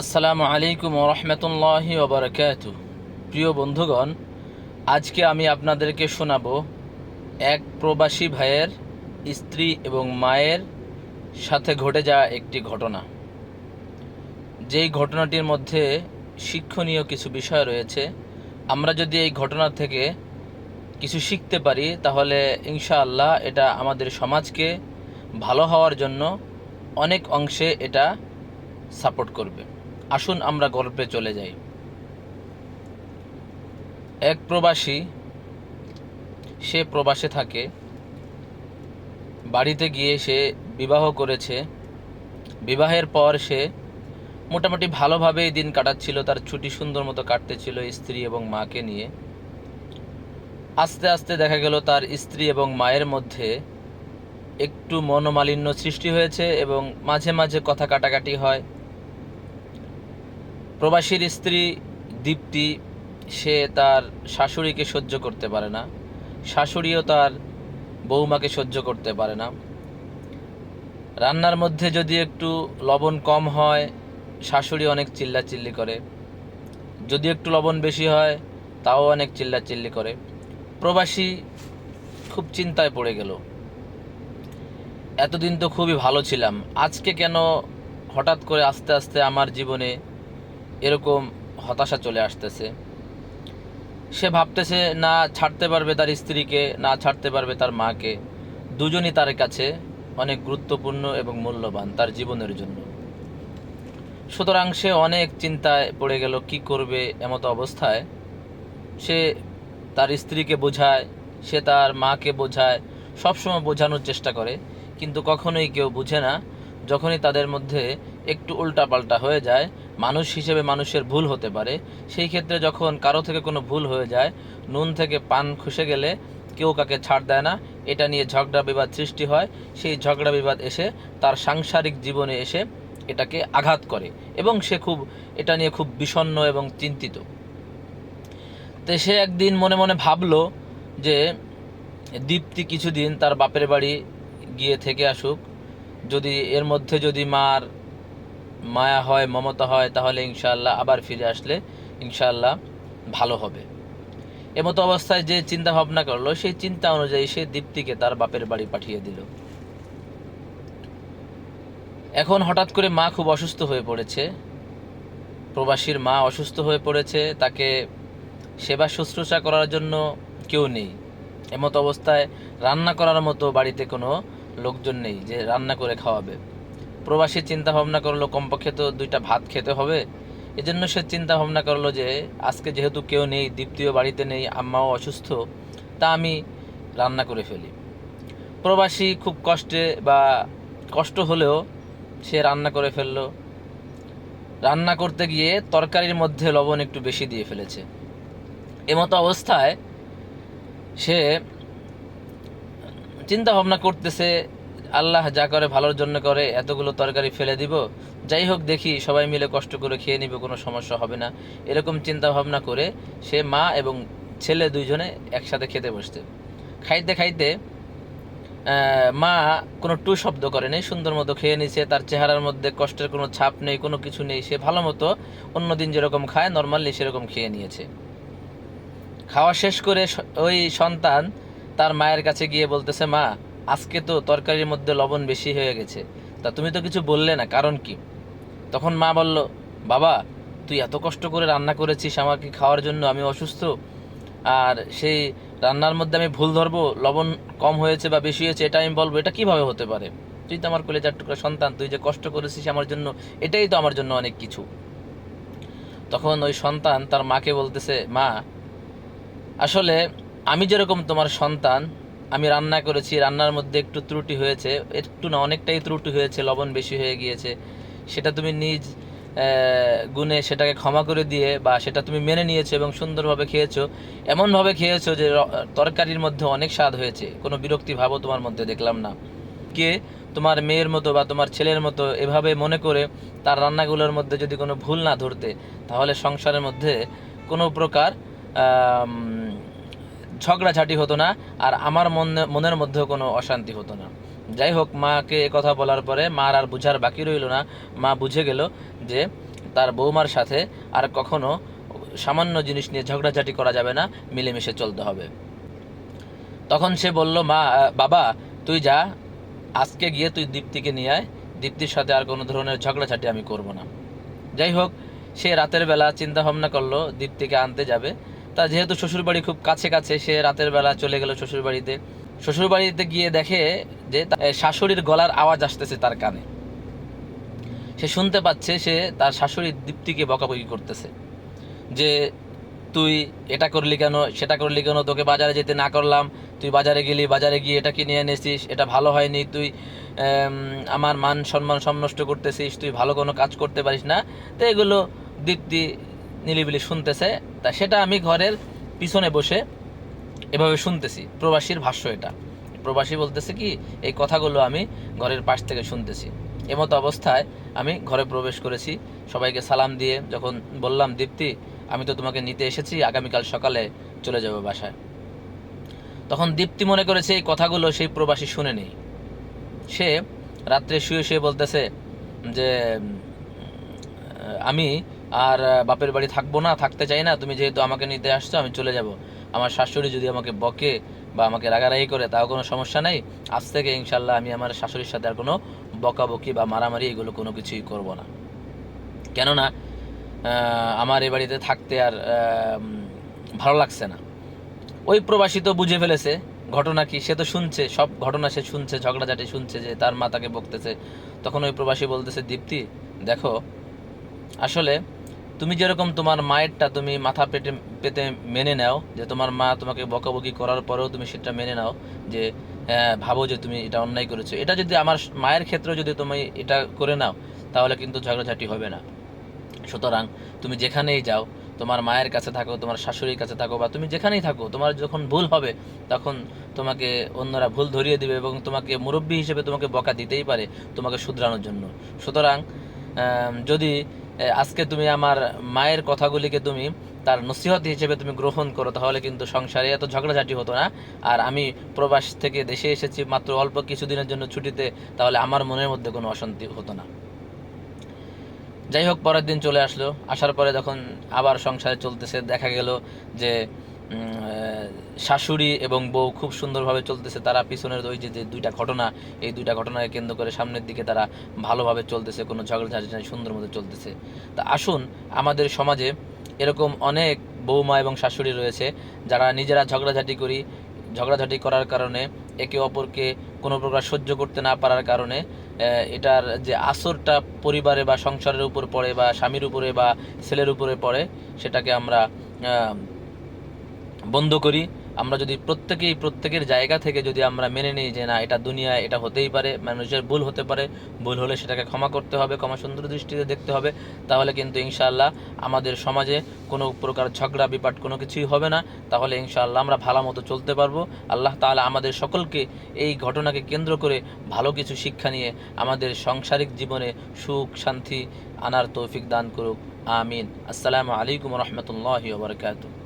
আসসালামু আলাইকুম রহমতুল্লাহি ওবরাকাত প্রিয় বন্ধুগণ, আজকে আমি আপনাদেরকে শোনাবো এক প্রবাসী ভাইয়ের স্ত্রী এবং মায়ের সাথে ঘটে যাওয়া একটি ঘটনা। যেই ঘটনাটির মধ্যে শিক্ষণীয় কিছু বিষয় রয়েছে, আমরা যদি এই ঘটনা থেকে কিছু শিখতে পারি, তাহলে ইনশাআল্লাহ এটা আমাদের সমাজকে ভালো হওয়ার জন্য অনেক অংশে এটা সাপোর্ট করবে। আসুন আমরা গল্পে চলে যাই। এক প্রবাসী, সে প্রবাসে থাকে। বাড়িতে গিয়ে সে বিবাহ করেছে। বিবাহের পর সে মোটামুটি ভালোভাবেই দিন কাটাচ্ছিল। তার ছুটি সুন্দর মতো কাটতেছিল স্ত্রী এবং মাকে নিয়ে। আস্তে আস্তে দেখা গেল তার স্ত্রী এবং মায়ের মধ্যে একটু মনোমালিন্য সৃষ্টি হয়েছে এবং মাঝে মাঝে কথা কাটাকাটি হয়। প্রবাসীর স্ত্রী দীপ্তি, সে তার শাশুড়িকে সহ্য করতে পারে না। শাশুড়িও তার বৌমাকে সহ্য করতে পারে না। রান্নার মধ্যে যদি একটু লবণ কম হয়, শাশুড়ি অনেক চিল্লাচিল্লি করে। যদি একটু লবণ বেশি হয়, তাও অনেক চিল্লাচিল্লি করে। প্রবাসী খুব চিন্তায় পড়ে গেল। এতদিন তো খুবই ভালো ছিলাম। আজকে কেন হঠাৎ করে আস্তে আস্তে আমার জীবনে এরকম হতাশা চলে আসতেছে। সে ভাবতেছে, না, ছাড়তে পারবে তার স্ত্রীকে, না, ছাড়তে পারবে তার মাকে। দুজনই তার কাছে অনেক গুরুত্বপূর্ণ এবং মূল্যবান তার জীবনের জন্য। সুতরাং সে অনেক চিন্তায় পড়ে গেল, কি করবে এমতো অবস্থায়? সে তার স্ত্রীকে বোঝায়, সে তার মাকে বোঝায়, সবসময় বোঝানোর চেষ্টা করে, কিন্তু কখনোই কেউ বুঝে না। যখনই তাদের মধ্যে একটু উল্টাপাল্টা হয়ে যায় মানুষ হিসেবে মানুষের ভুল হতে পারে, সেই ক্ষেত্রে যখন কারও থেকে কোনো ভুল হয়ে যায়, নুন থেকে পান খসে গেলে কেউ কাকে ছাড় দেয় না, এটা নিয়ে ঝগড়া বিবাদ সৃষ্টি হয়, সেই ঝগড়া বিবাদ এসে তার সাংসারিক জীবনে এসে এটাকে আঘাত করে এবং সে খুব, এটা নিয়ে খুব বিষণ্ণ এবং চিন্তিত। তো সে একদিন মনে মনে ভাবলো যে দীপ্তি কিছুদিন তার বাপের বাড়ি গিয়ে থেকে আসুক, যদি এর মধ্যে যদি মার মায়া হয়, মমতা হয়, তাহলে ইনশাআল্লাহ আবার ফিরে আসলে ইনশাআল্লাহ ভালো হবে। এমতো অবস্থায় যে চিন্তা ভাবনা করল, সেই চিন্তা অনুযায়ী সে দীপ্তিকে তার বাপের বাড়ি পাঠিয়ে দিল। এখন হঠাৎ করে মা খুব অসুস্থ হয়ে পড়েছে। প্রবাসীর মা অসুস্থ হয়ে পড়েছে, তাকে সেবা শুশ্রূষা করার জন্য কেউ নেই। এমতো অবস্থায় রান্না করার মতো বাড়িতে কোনো লোকজন নেই যে রান্না করে খাওয়াবে। প্রবাসী চিন্তা ভাবনা করল, কমপক্ষে তো দুইটা ভাত খেতে হবে। এজন্য সে চিন্তা ভাবনা করল যে, আজকে যেহেতু কেউ নেই দ্বিতীয় বাড়িতে নেই, আম্মাও অসুস্থ, তা আমি রান্না করে ফেলি। প্রবাসী খুব কষ্টে বা কষ্ট হলেও সে রান্না করে ফেলল। রান্না করতে গিয়ে তরকারির মধ্যে লবণ একটু বেশি দিয়ে ফেলেছে। এমতো অবস্থায় সে চিন্তা ভাবনা করতেছে আল্লাহ যা করে ভালোর জন্য করে, এতগুলো তরকারি ফেলে দিব। যাই হোক, দেখি সবাই মিলে কষ্ট করে খেয়ে নিবে, কোনো সমস্যা হবে না। এরকম চিন্তা ভাবনা করে সে মা এবং ছেলে দুইজনে একসাথে খেতে বসতে খাইতে খাইতে মা কোনো টু শব্দ করে নেই, সুন্দর মতো খেয়ে নিছে। তার চেহারার মধ্যে কষ্টের কোনো ছাপ নেই, কোনো কিছু নেই। সে ভালো মতো অন্যদিন যেরকম খায়, নর্মালি সেরকম খেয়ে নিয়েছে। খাওয়া শেষ করে ওই সন্তান তার মায়ের কাছে গিয়ে বলতেছে, মা আজকে তো তরকারির মধ্যে লবণ বেশি হয়ে গেছে। তা তুমি তো কিছু বললে না, কারণ কি? তখন মা বলল, বাবা, তুই এত কষ্ট করে রান্না করেছিস আমাকে খাওয়ার জন্য, আমি অসুস্থ। আর সেই রান্নার মধ্যে আমি ভুল ধরবো, লবণ কম হয়েছে বা বেশি হয়েছে, এটা আমি বলব, এটা কীভাবে হতে পারে? তুই তো আমার কলেজার টুকরা সন্তান, তুই যে কষ্ট করেছিস আমার জন্য, এটাই তো আমার জন্য অনেক কিছু। তখন ওই সন্তান তার মাকে বলতেছে, মা, আসলে আমি যেরকম তোমার সন্তান আমি রান্না করেছি, রান্নার মধ্যে একটু ত্রুটি হয়েছে। একটু না, অনেকটাই ত্রুটি হয়েছে, লবণ বেশি হয়ে গিয়েছে। সেটা তুমি নিজ গুণে সেটাকে ক্ষমা করে দিয়ে বা সেটা তুমি মেনে নিয়েছো এবং সুন্দরভাবে খেয়েছো। এমনভাবে খেয়েছো যে তরকারির মধ্যে অনেক স্বাদ হয়েছে। কোনো বিরক্তি ভাবও তোমার মধ্যে দেখলাম না। কে তোমার মেয়ের মতো বা তোমার ছেলের মতো এভাবে মনে করে তার রান্নাগুলোর মধ্যে যদি কোনো ভুল না ধরতে, তাহলে সংসারের মধ্যে কোনো প্রকার ঝগড়াঝাটি হতো না, আর আমার মনে মনের মধ্যেও কোনো অশান্তি হতো না। যাই হোক, মাকে কথা বলার পরে মার আর বুঝার বাকি রইল না। মা বুঝে গেল যে তার বৌমার সাথে আর কখনো সামান্য জিনিস নিয়ে ঝগড়াঝাটি করা যাবে না, মিলেমিশে চলতে হবে। তখন সে বলল, মা বাবা, তুই যা, আজকে গিয়ে তুই দীপ্তিকে নিয়ে আয়। দীপ্তির সাথে আর কোনো ধরনের ঝগড়াঝাটি আমি করব না। যাই হোক, সে রাতের বেলা চিন্তা ভাবনা করল, দীপ্তিকে আনতে যাবে। তা যেহেতু শ্বশুরবাড়ি খুব কাছে কাছে, সে রাতের বেলা চলে গেল শ্বশুরবাড়িতে। শ্বশুরবাড়িতে গিয়ে দেখে যে শাশুড়ির গলার আওয়াজ আসতেছে তার কানে। সে শুনতে পাচ্ছে সে তার শাশুড়ি দীপ্তিকে বকাবকি করতেছে। যে, তুই এটা করলি কেন? সেটা করলি কেন? তোকে বাজারে যেতে না করলাম। তুই বাজারে গেলি, বাজারে গিয়ে এটা কিনে এনেছিস। এটা ভালো হয়নি। তুই আমার মান সম্মান সমনষ্ট করতেছিস। তুই ভালো কোনো কাজ করতে পারিস না। তো এগুলো দীপ্তি নিলিবিলি শুনতেছে, তা সেটা আমি ঘরের পিছনে বসে এভাবে শুনতেছি। প্রবাসীর ভাষ্য এটা। প্রবাসী বলতেছে কি, এই কথাগুলো আমি ঘরের পাশ থেকে শুনতেছি। এমতো অবস্থায় আমি ঘরে প্রবেশ করেছি। সবাইকে সালাম দিয়ে যখন বললাম, দীপ্তি, আমি তো তোমাকে নিতে এসেছি, আগামীকাল সকালে চলে যাব বাসায়। তখন দীপ্তি মনে করেছে এই কথাগুলো সেই প্রবাসী শুনে নেই। সে রাত্রে শুয়ে শুয়ে বলতেছে যে আমি আর বাপের বাড়ি থাকব না, থাকতে চাই না, তুমি যেহেতু আমাকে নিতে আসছো, আমি চলে যাব। আমার শাশুড়ি যদি আমাকে বকে বা আমাকে রাগারাগি করে, তাও কোনো সমস্যা নেই। আজ থেকে ইনশাল্লাহ আমি আমার শাশুড়ির সাথে আর কোনো বকাবকি বা মারামারি এগুলো কোনো কিছুই করব না। কেননা আমার এই বাড়িতে থাকতে আর ভালো লাগছে না। ওই প্রবাসী তো বুঝে ফেলেছে, ঘটনা কি, সে তো শুনছে, সব ঘটনা সে শুনছে, ঝগড়াঝাটি শুনছে যে তার মা তাকে বকতেছে। তখন ওই প্রবাসী বলতেছে, দীপ্তি, দেখো, আসলে তুমি যেরকম তোমার মায়েরটা তুমি মাথা পেটে পেতে মেনে নাও যে তোমার মা তোমাকে বকাবকি করার পরেও তুমি সেটা মেনে নাও যে হ্যাঁ, ভাবো যে তুমি এটা অন্যায় করেছ। এটা যদি আমার মায়ের ক্ষেত্রে যদি তুমি এটা করে নাও তাহলে কিন্তু ঝগড়াঝাটি হবে না। সুতরাং তুমি যেখানেই যাও তোমার মায়ের কাছে থাকো তোমার শাশুড়ির কাছে থাকো বা তুমি যেখানেই থাকো তোমার যখন ভুল হবে তখন তোমাকে অন্যরা ভুল ধরিয়ে দিবে এবং তোমাকে মুরব্বী হিসেবে তোমাকে বকা দিতেই পারে তোমাকে শুধরানোর জন্য। সুতরাং যদি আজকে তুমি আমার মায়ের কথাগুলিকে তুমি তার নসিহত হিসেবে তুমি গ্রহণ করো, তাহলে কিন্তু সংসারে এত ঝগড়াঝাটি হতো না। আর আমি প্রবাস থেকে দেশে এসেছি মাত্র অল্প কিছুদিনের জন্য ছুটিতে, তাহলে আমার মনের মধ্যে কোনো অশান্তি হতো না। যাই হোক, পরের দিন চলে আসলো। আসার পরে যখন আবার সংসারে চলতেছে, দেখা গেল যে শাশুড়ি এবং বউ খুব সুন্দরভাবে চলতেছে। তারা পিছনের ওই যে দুইটা ঘটনা, এই দুইটা ঘটনাকে কেন্দ্র করে সামনের দিকে তারা ভালোভাবে চলতেছে, কোনো ঝগড়াঝাটি নাই, সুন্দর মতো চলতেছে। তা আসুন, আমাদের সমাজে এরকম অনেক বৌমা এবং শাশুড়ি রয়েছে, যারা নিজেরা ঝগড়াঝাটি করি, ঝগড়াঝাটি করার কারণে একে অপরকে কোনো প্রকার সহ্য করতে না পারার কারণে এটার যে আসরটা পরিবারে বা সংসারের উপর পড়ে বা স্বামীর উপরে বা ছেলের উপরে পড়ে, সেটাকে আমরা বন্ধ করি, আমরা যদি প্রত্যেকেই প্রত্যেকের জায়গা থেকে যদি আমরা মেনে নিই যে না, এটা দুনিয়ায় এটা হতেই পারে, মানুষের ভুল হতে পারে, ভুল হলে সেটাকে ক্ষমা করতে হবে, ক্ষমা সুন্দর দৃষ্টিতে দেখতে হবে, তাহলে কিন্তু ইনশাআল্লাহ আমাদের সমাজে কোনো প্রকার ঝগড়া, বিপাট কোনো কিছুই হবে না, তাহলে ইনশাআল্লাহ আমরা ভালো মতো চলতে পারব। আল্লাহ তাআলা আমাদের সকলকে এই ঘটনাকে কেন্দ্র করে ভালো কিছু শিক্ষা নিয়ে আমাদের সাংসারিক জীবনে সুখ, শান্তি আনার তৌফিক দান করুক। আমিন। আসসালামু আলাইকুম রহমতুল্লাহ বারকাতুহ।